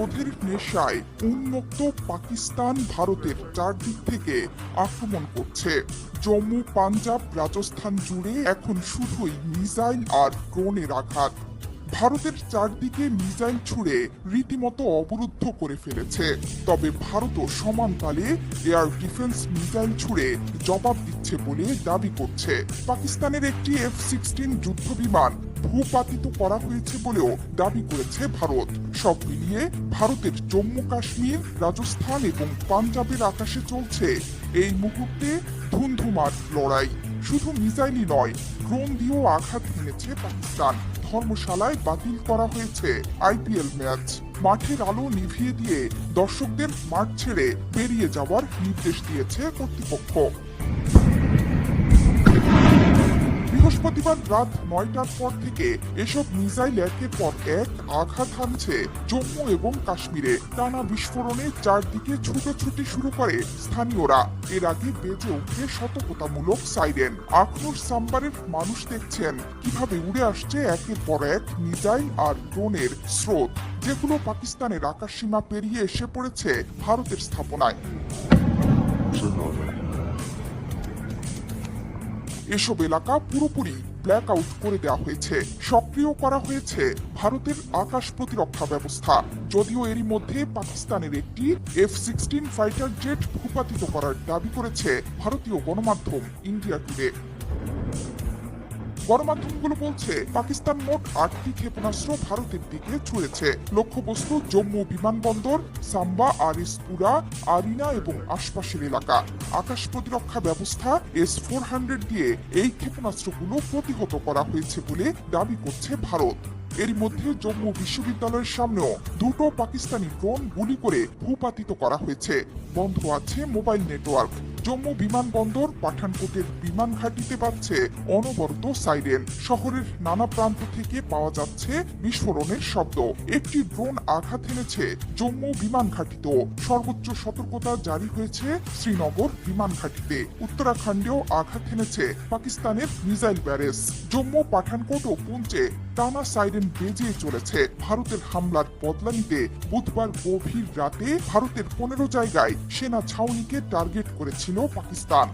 প্রতিশোধের নেশায় উন্মুক্ত পাকিস্তান ভারতের চারদিক থেকে আক্রমণ করছে। জম্মু, পাঞ্জাব, রাজস্থান জুড়ে এখন শুধুই মিসাইল আর ড্রোনের আঘাত। ভারতের চারদিকে মিসাইল ছুড়ে রীতিমতো অবরুদ্ধ করে ফেলেছে। তবে ভারতও সমান তালে এয়ার ডিফেন্স মিসাইল ছুড়ে জবাব দিচ্ছে বলে দাবি করছে। পাকিস্তানের একটি এফ সিক্সটিন যুদ্ধ বিমান ভূপাতিত করা হয়েছে বলেও দাবি করেছে ভারত। সব মিলিয়ে ভারতের জম্মু কাশ্মীর, রাজস্থান এবং পাঞ্জাবের আকাশে চলছে এই মুহূর্তে ধুন্ধুমার লড়াই। শুধু মিসাইলই নয়, ড্রোন দিয়েও আঘাত হেনেছে পাকিস্তান। ধর্মশালায় বাতিল করা হয়েছে আইপিএল ম্যাচ। মাঠের আলো নিভিয়ে দিয়ে দর্শকদের মাঠ ছেড়ে বেরিয়ে যাওয়ার নির্দেশ দিয়েছে কর্তৃপক্ষ। বৃহস্পতিবার রাত নয়টার পর থেকে এসব মিসাইল একের পর এক আঘাত হানছে জম্মু এবং কাশ্মীরে। টানা বিস্ফোরণে চারদিকে ছুটোছুটি শুরু করে স্থানীয়রা। এর আগে বেজে উঠে সতর্কতামূলক সাইরেন। আখনুর সাম্বারের মানুষ দেখছেন কীভাবে উড়ে আসছে একের পর এক মিসাইল আর ড্রোনের স্রোত। যেগুলো পাকিস্তানের আকাশসীমা পেরিয়ে এসে পড়েছে ভারতের স্থাপনায়। এসব এলাকা পুরোপুরি ব্ল্যাক আউট করে দেওয়া হয়েছে। সক্রিয় করা হয়েছে ভারতের আকাশ প্রতিরক্ষা ব্যবস্থা। যদিও এরই মধ্যে পাকিস্তানের একটি এফ সিক্সটিন ফাইটার জেট ভূপাতিত করার দাবি করেছে ভারতীয় গণমাধ্যম ইন্ডিয়া টুডে গণমাধ্যমগুলো বলছে, পাকিস্তান মোট আটটি ক্ষেপণাস্ত্র ভারতের দিকে ছুঁড়েছে লক্ষ্যবস্তু জম্মু বিমানবন্দর, সাম্বা, আরিসপুরা, আরিনা এবং আশপাশের এলাকা। আকাশ প্রতিরক্ষা ব্যবস্থা এস ফোর হান্ড্রেড দিয়ে এই ক্ষেপণাস্ত্রগুলো প্রতিহত করা হয়েছে বলে দাবি করছে ভারত। এর মধ্যে জম্মু বিশ্ববিদ্যালয়ের সামনেও দুটো পাকিস্তানি ড্রোন গুলি করে ভূপাতিত করা হয়েছে। বন্ধ আছে মোবাইল নেটওয়ার্ক। জম্মু বিমানবন্দর পাঠানকোটের বিমান ঘাঁটিতে পাচ্ছে অনবরত সাইরেন। শহরের নানা প্রান্ত থেকে পাওয়া যাচ্ছে বিস্ফোরণের শব্দ। একটি ড্রোন আঘাত এনেছে জম্মু বিমান ঘাঁটিতেও। সর্বোচ্চ সতর্কতা জারি হয়েছে শ্রীনগর বিমান ঘাঁটিতে। উত্তরাখণ্ডেও আঘাত এনেছে পাকিস্তানের মিসাইল ব্যারেজ। জম্মু পাঠানকোট ও পুঞ্চে টানা সাইরেন বেজে চলেছে। ভারতের হামলার বদলা নিতে বুধবার গভীর রাতে ভারতের পনেরো জায়গায় সেনা ছাউনিকে টার্গেট করেছিল পাকিস্তান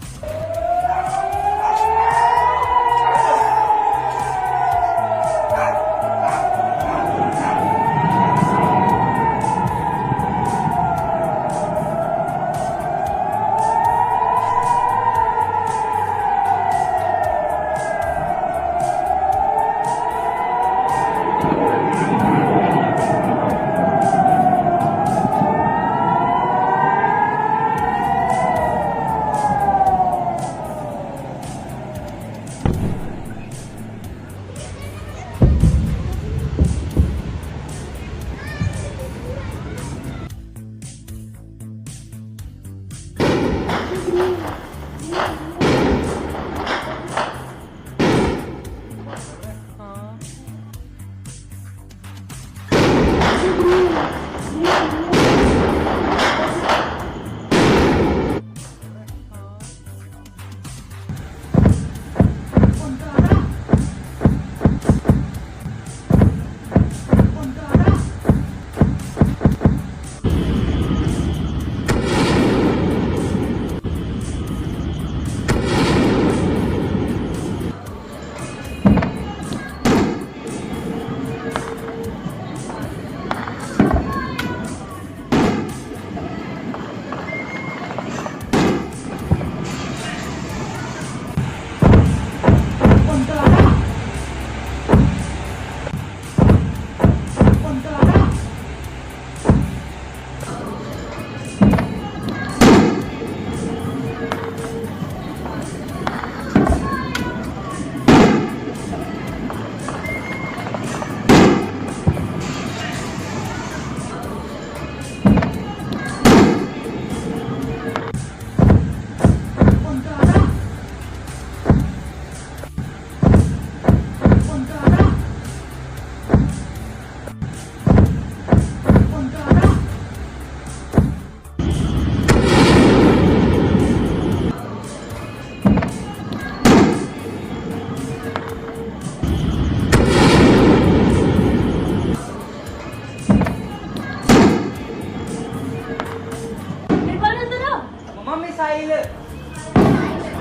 zaylı.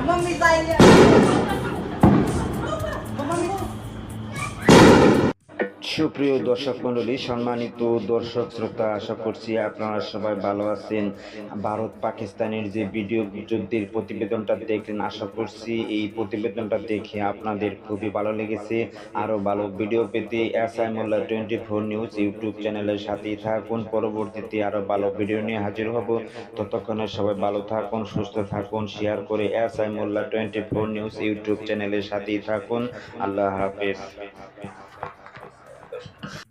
Mami zaylı. সুপ্রিয় দর্শক মন্ডলী সম্মানিত দর্শক শ্রোতা, আশা করছি আপনারা সবাই ভালো আছেন। ভারত পাকিস্তানের যে ভিডিও যুদ্ধের প্রতিবেদনটা দেখলেন, আশা করছি এই প্রতিবেদনটা দেখে আপনাদের খুবই ভালো লেগেছে। আরও ভালো ভিডিও পেতে S I Molla twenty four news YouTube চ্যানেলের সাথেই থাকুন। পরবর্তীতে আরও ভালো ভিডিও নিয়ে হাজির হব। ততক্ষণে সবাই ভালো থাকুন, সুস্থ থাকুন, শেয়ার করে S I Molla twenty four news YouTube চ্যানেলের সাথেই থাকুন। আল্লাহ হাফেজ।